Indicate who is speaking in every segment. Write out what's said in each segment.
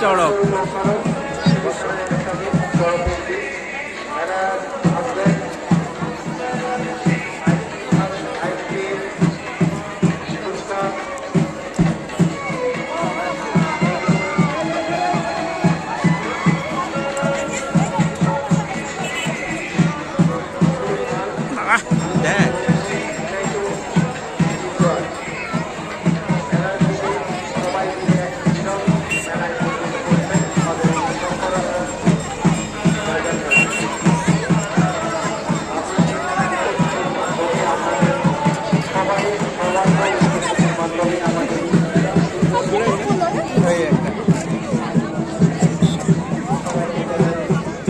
Speaker 1: চড়ক। আহ,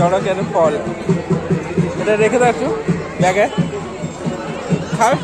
Speaker 1: চড়কের ফল? এটা রেখে দাও একটু। ব্যাগে। খাও।